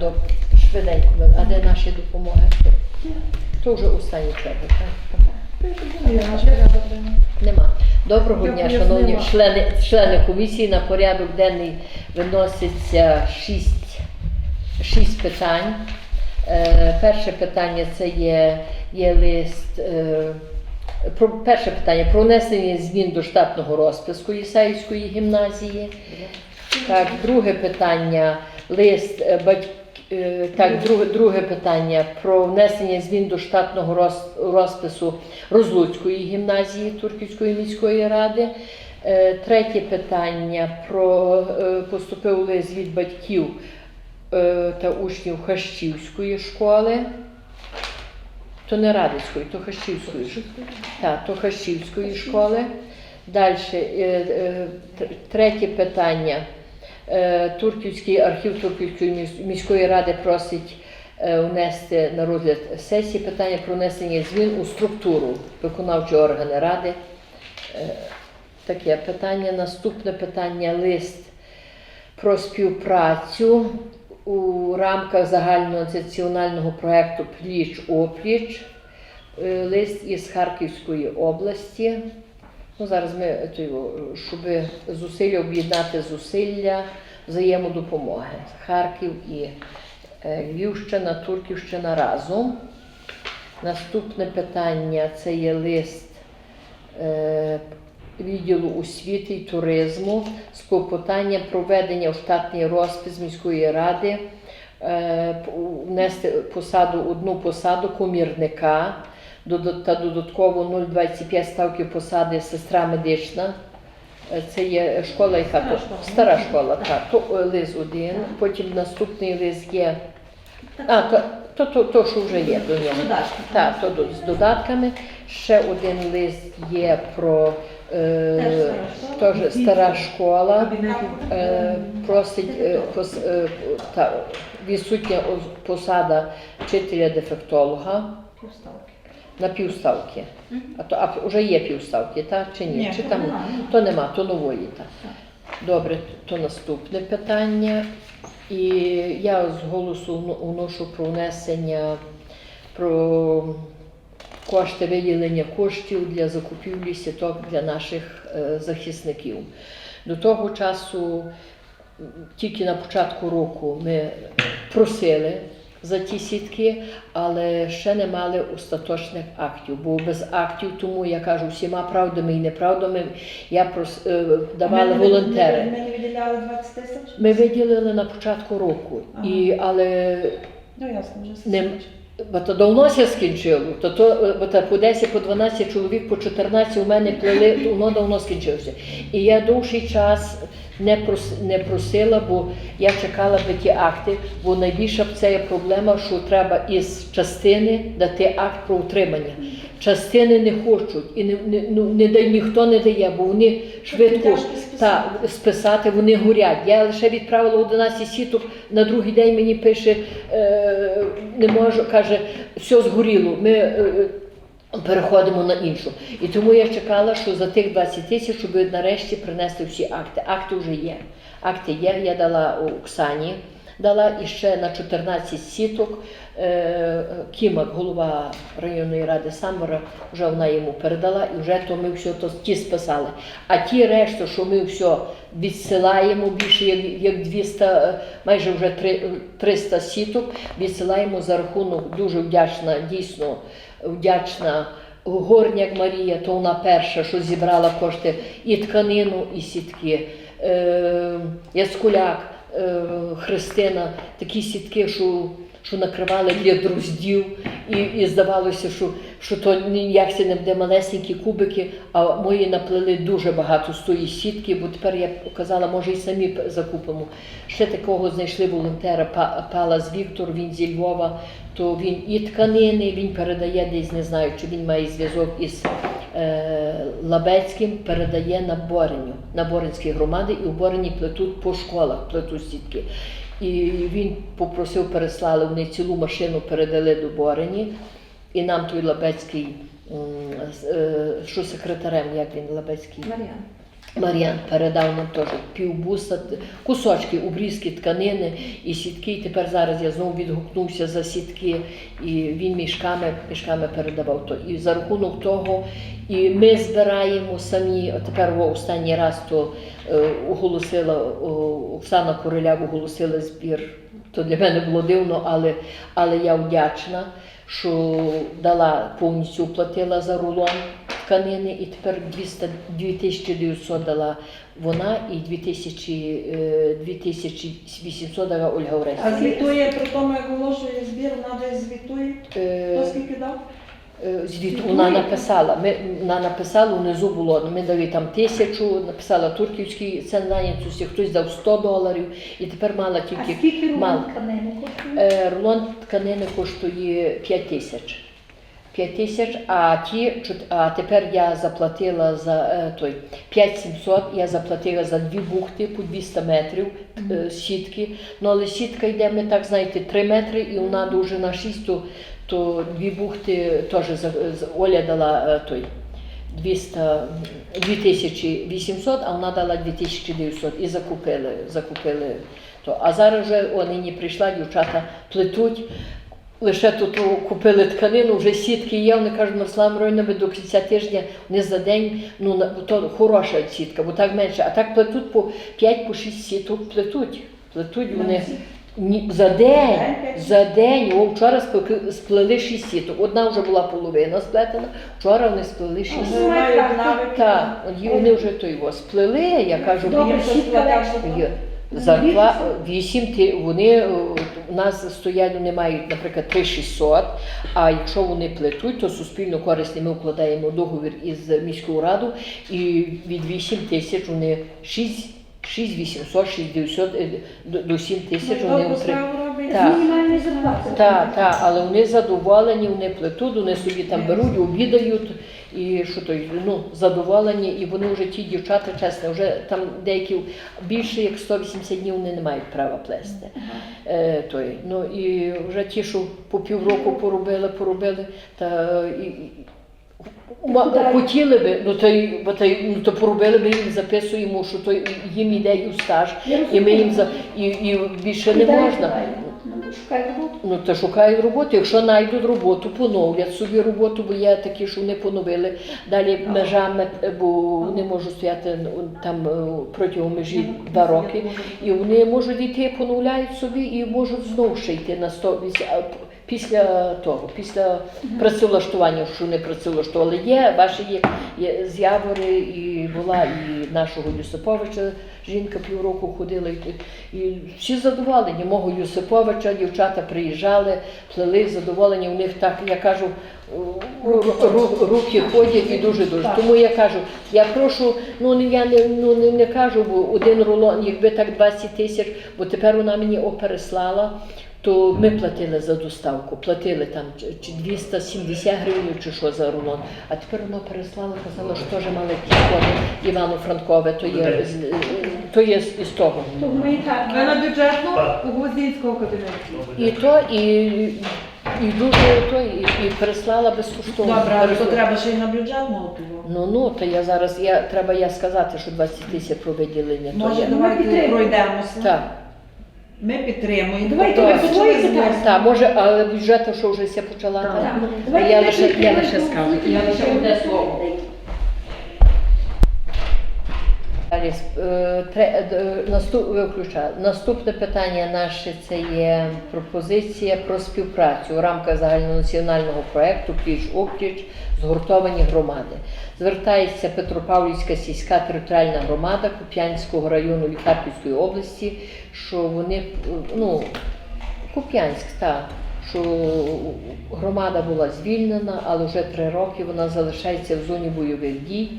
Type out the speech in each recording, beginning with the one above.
до швиденько. А де наші допомоги? То вже останній черги, так? Нема. Доброго дня, шановні члени, члени комісії. На порядок денний виноситься шість, шість питань. Е, перше питання це є, є лист. Е, про, перше питання про внесення змін до штатного розписку Єсаївської гімназії. Так, друге питання лист е, батьк... е, Так, друге, друге питання про внесення змін до штатного роз- розпису Розлуцької гімназії Турківської міської ради. Е, Третє питання про е, поступив лист від батьків е, та учнів Хащівської школи. То не Радицької, то Хащівської. Так, то Хащівської школи. Далі, третє питання. Е, Турківський архів Турківської міської ради просить е, внести на розгляд сесії питання про внесення змін у структуру виконавчого органу ради. Е, Таке питання. Наступне питання лист про співпрацю у рамках загальнонаціонального проєкту Пліч опліч. Лист із Харківської області. Ну, зараз ми е, щоб зусилля об'єднати зусилля взаємодопомоги. Харків і е, Львівщина, Турківщина разом. Наступне питання це є лист е, відділу освіти і туризму з клопотанням проведення у штатний розпис міської ради, внести посаду, одну посаду комірника та додатково 0,25 ставки посади сестра медична. Е, Це є школа, яка Стара то, стара школа, так. То е, лист один, потім наступний лист є. А, то, то, то, то що вже є до нього. Так, то з додатками. Ще один лист є про е, Теж стара школа. Е, просить е, пос, е, та, відсутня посада вчителя-дефектолога Півставки. На півставки. А то а вже є півставки, так чи ні? Ні, чи там нема. то нема, то нової. Так. Добре, то наступне питання. І я з голосу вно- вношу про внесення про кошти виділення коштів для закупівлі сіток для наших захисників. До того часу, тільки на початку року, ми просили за ті сітки, але ще не мали остаточних актів. Бо без актів, тому я кажу всіма правдами і неправдами, я прос, е, давали Ми не- волонтери. Ми не виділяли 20 тисяч? Ми виділили на початку року, і, але Ну ясно, вже Не- Бо то давно ся скінчило, то, то, бо то по 10, по 12 чоловік, по 14 у мене плели, воно давно скінчилося. І я довший час не, прос, не просила, бо я чекала би ті акти, бо найбільша б це є проблема, що треба із частини дати акт про утримання. Частини не хочуть і не, не, ну, не дає, ніхто не дає, бо вони швидко та, списати, вони горять. Я лише відправила 11 сіток, на другий день мені пише, е, не можу, каже, все згоріло. Ми е, переходимо на іншу. І тому я чекала, що за тих 20 тисяч, щоб нарешті принести всі акти. Акти вже є. Акти є, я дала Оксані. Дала і ще на 14 сіток. Е, Кімак, голова районної ради Самбора, вже вона йому передала, і вже то ми все то ті списали. А ті решта, що ми все відсилаємо більше як, як 200, е, майже вже три- 300 сіток, відсилаємо за рахунок дуже вдячна, дійсно вдячна. Горняк Марія, то вона перша, що зібрала кошти і тканину, і сітки. Е, Яскуляк, е, Христина, такі сітки, що, що накривали для друздів, і, і здавалося, що, що то ніяк це не буде малесенькі кубики, а мої наплели дуже багато з тої сітки, бо тепер я казала, може і самі закупимо. Ще такого знайшли волонтера Палас Віктор, він зі Львова, то він і тканини, він передає десь, не знаю, чи він має зв'язок із е, Лабецьким, передає на Бореню, на Боринські громади, і в Борені плетуть по школах, плетуть сітки. І він попросив, переслали, вони цілу машину передали до Борені, і нам той Лабецький, е, що секретарем, як він Лабецький, Мар'ян. Мар'ян передав нам теж півбуса, кусочки, обрізки тканини і сітки. І тепер зараз я знову відгукнувся за сітки, і він мішками, мішками передавав то. І за рахунок того, і ми збираємо самі. Тепер останній раз то е, оголосила Оксана Короляк оголосила збір. То для мене було дивно, але, але я вдячна, що дала повністю оплатила за рулон тканини, і тепер 200, 2900 дала вона і 2000, е, 2800 дала Ольга А Орестівна. звітує при тому, як оголошує збір, вона десь звітує, Е, хто скільки дав? Е, Звіт вона написала. Ми вона написала внизу було. Ми дали там тисячу, написала турківський центр зайнятості, хтось дав 100 доларів, і тепер мала А тільки скільки мало. рулон тканини коштує? Е, Рулон тканини коштує 5 тисяч. 5 тисяч, а ті а тепер я заплатила за е, той 5700, я заплатила за дві бухти по 200 метрів е, сітки. Ну але сітка йде, ми так знаєте, 3 метри і вона довжина 6, то, то дві бухти теж за- Оля дала е, той 200, 2800, а вона дала 2900 і закупили, закупили то. А зараз вже о, нині прийшла, дівчата плетуть. Лише тут купили тканину, вже сітки є. Вони кажуть, Мирослава Миронівна, ви до кінця тижня вони за день, ну на- то хороша сітка, бо так менше. А так плетуть по 5 по 6 сіток плетуть. Плетуть вони ні, за день, за день. О, вчора сплели 6 сіток. Одна вже була половина сплетена, вчора вони сплели 6 Ага. Вже мають навики. так, вони вже то його сплели, я кажу, Добре, сітка платять. легше. є. Зарпла 8 ти вони е, у нас стоять, вони мають, наприклад, 3600, а якщо вони плетуть, то суспільно корисні ми укладаємо договір із міською радою і від 8 тисяч вони 6, 6 800, 6 900 е, до, до 7 тисяч вони отримують. Так, так, але вони задоволені, вони плетуть, вони собі там беруть, обідають, і що то, ну, задоволені, і вони вже ті дівчата, чесно, вже там деякі більше як 180 днів вони не мають права плести. Е, той, ну, і вже ті, що по півроку поробили, поробили, та і, Ма- хотіли би, ну то, бо то, ну, то поробили, ми їм записуємо, що то їм іде і стаж, і ми їм за і, і більше не можна. Ну, роботу. Ну, то шукають роботу. Якщо знайдуть роботу, поновлять собі роботу, бо є такі, що вони поновили. Далі межами, бо вони можуть стояти ну, там е, протягом межі два роки. І вони можуть йти, поновляють собі і можуть знову ще йти на 100, віс- а, після того, після працевлаштування, що не працевлаштували. Є, ваші є, є з Явори, і була і нашого Юсиповича, жінка півроку ходила, і, і всі задоволені. Мого Юсиповича, дівчата приїжджали, плели, задоволені. У них так, я кажу, ру- руки ходять і дуже дуже. Тому я кажу, я прошу, ну я не, ну, не, не кажу, бо один рулон, якби так 20 тисяч, бо тепер вона мені переслала. То ми платили за доставку, платили там чи- чи 270 гривень чи що за рулон. А тепер вона переслала, казала, що теж мали підходи Івано-Франкове, то є, з- то є з із того. То гуманітарна. Ви на бюджетну у Гвоздінського кабінету. І то, і, і дуже то, і, і переслала безкоштовно. Добре, але то Переслала. треба ще й на бюджетну оту. Ну ну, то я зараз я треба я сказати, що 20 тисяч про виділення. То Може, я, Ми давайте підтримуємо. пройдемося. так, Ми підтримуємо. Давайте Тобто ви почали збір. так, може, але бюджету що вже ся почала. Так. так? Я лише, я лише скажу. Я лише одне слово. Далі, е, е. Наступне питання наше це є пропозиція про співпрацю у рамках загальнонаціонального проєкту Пліч опліч згуртовані громади. Звертається Петропавлівська сільська територіальна громада Куп'янського району Лікарківської області, що вони ну, Куп'янськ, так. Що громада була звільнена, але вже три роки вона залишається в зоні бойових дій.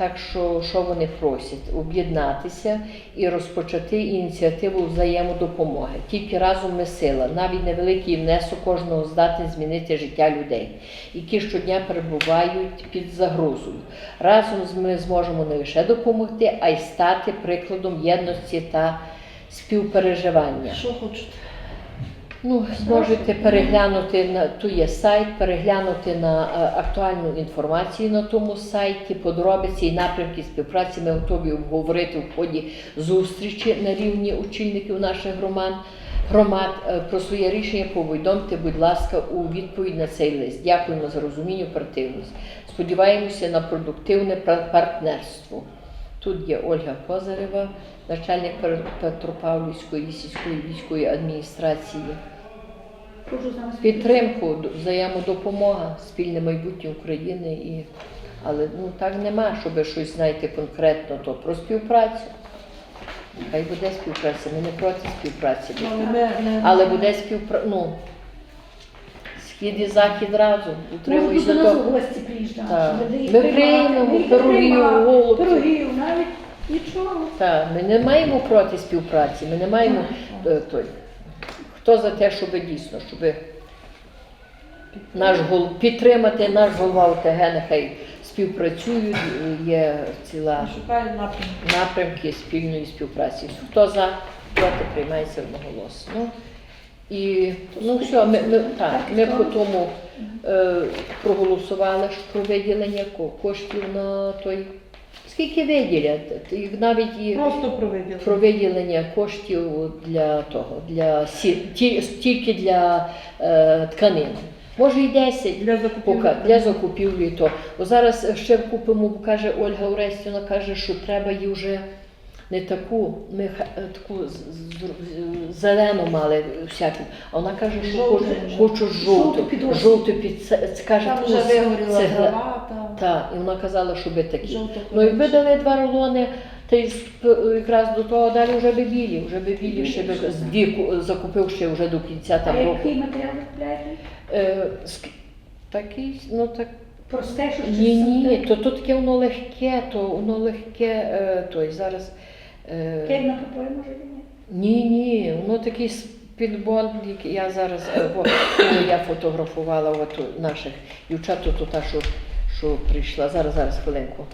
Так що, що вони просять? Об'єднатися і розпочати ініціативу взаємодопомоги. Тільки разом ми сила, навіть невеликий внесок кожного здатний змінити життя людей, які щодня перебувають під загрозою. Разом ми зможемо не лише допомогти, а й стати прикладом єдності та співпереживання. Що хочете? Ну, зможете переглянути на ту є сайт, переглянути на е, актуальну інформацію на тому сайті, подробиці і напрямки співпраці. Ми готові обговорити в ході зустрічі на рівні очільників наших громад. Громад Е, про своє рішення повідомте, будь ласка, у відповідь на цей лист. Дякуємо за розуміння, оперативність. Сподіваємося на продуктивне пар- партнерство. Тут є Ольга Козарева, начальник Петропавлівської сільської військової адміністрації. Підтримку, взаємодопомога, спільне майбутнє України і. Але ну так нема, щоб щось знаєте конкретно, то про співпрацю. Хай буде співпраця, ми не проти співпраці. Ну, але ми не- Але буде співпраця. Ну, схід і захід разом. Може, Утримують до у гості приїжджати. Ми приймемо пирогів, приймали. Пирогів, навіть нічого. Так, ми не маємо проти співпраці, ми не маємо е, той. Хто за те, щоб дійсно, щоб наш гол підтримати наш голова ОТГ, нехай співпрацюють, є ціла напрямки. напрямки спільної співпраці. Хто за, проти приймається одноголосно. І ну все, ми, ми, так, ми по тому е, проголосували про виділення коштів на той. Скільки виділять? І Навіть і Просто проведемо. про виділення коштів для того, для сі, ті, тільки для е, тканин. Може і 10 Для закупівлі. поки для закупівлі. То Бо зараз ще купимо, бо каже Ольга Орестівна, каже, що треба її вже не таку, ми ха- е, таку з- з- зелену мали всяку, а вона каже, що Жовту хочу жовту, Жовту під осінь. жовту під це, це каже, Там вже вигоріла цегла- там. Так, і вона казала, що би такі. Жовто Ну, якби дали два рулони, та й якраз до того далі вже би білі, вже би білі ще би з дві закупив ще вже до кінця А там року. який матеріал ви купляєте? Е, ск- такий, ну так. Просте, що Ні, ні, то, то таке воно легке, то воно легке, е, той зараз. Е, Кельна попою може він? ні, ні, воно такий який я зараз, е, бо коли я фотографувала от у наших дівчат, то, то та, що, що прийшла. Зараз, зараз, хвилинку.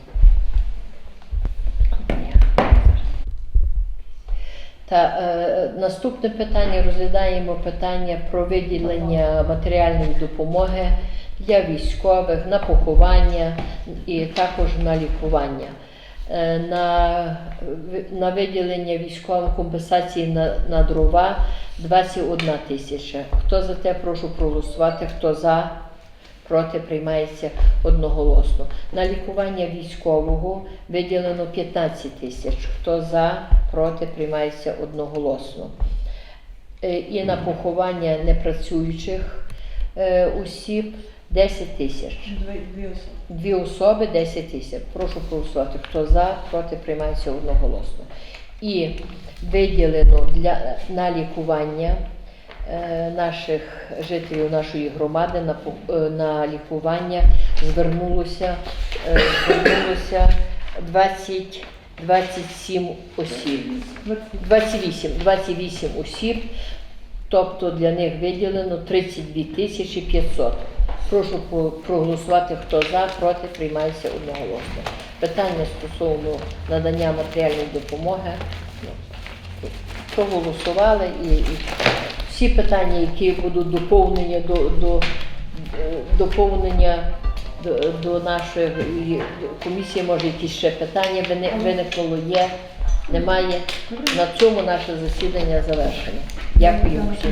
Та е, наступне питання розглядаємо питання про виділення матеріальної допомоги для військових на поховання і також на лікування. Е, на, на виділення військовим компенсації на, на дрова 21 тисяча. Хто за те, прошу проголосувати, хто за, проти приймається одноголосно. На лікування військового виділено 15 тисяч. Хто за, проти приймається одноголосно. Е, І на поховання непрацюючих е, осіб 10 тисяч. Дві, особи. Дві 10 тисяч. Прошу проголосувати. Хто за, проти приймається одноголосно. І виділено для, на лікування наших жителів нашої громади на, е, на лікування звернулося, е, звернулося 20, 27 осіб. 28, 28 осіб, тобто для них виділено 32 тисячі 500. Прошу проголосувати, хто за, проти, приймається одноголосно. Питання стосовно надання матеріальної допомоги. ну, Проголосували і, і всі питання, які будуть доповнення до, до, е, доповнення до, до нашої комісії, може якісь ще питання виникло є, немає. На цьому наше засідання завершено. Дякую всім.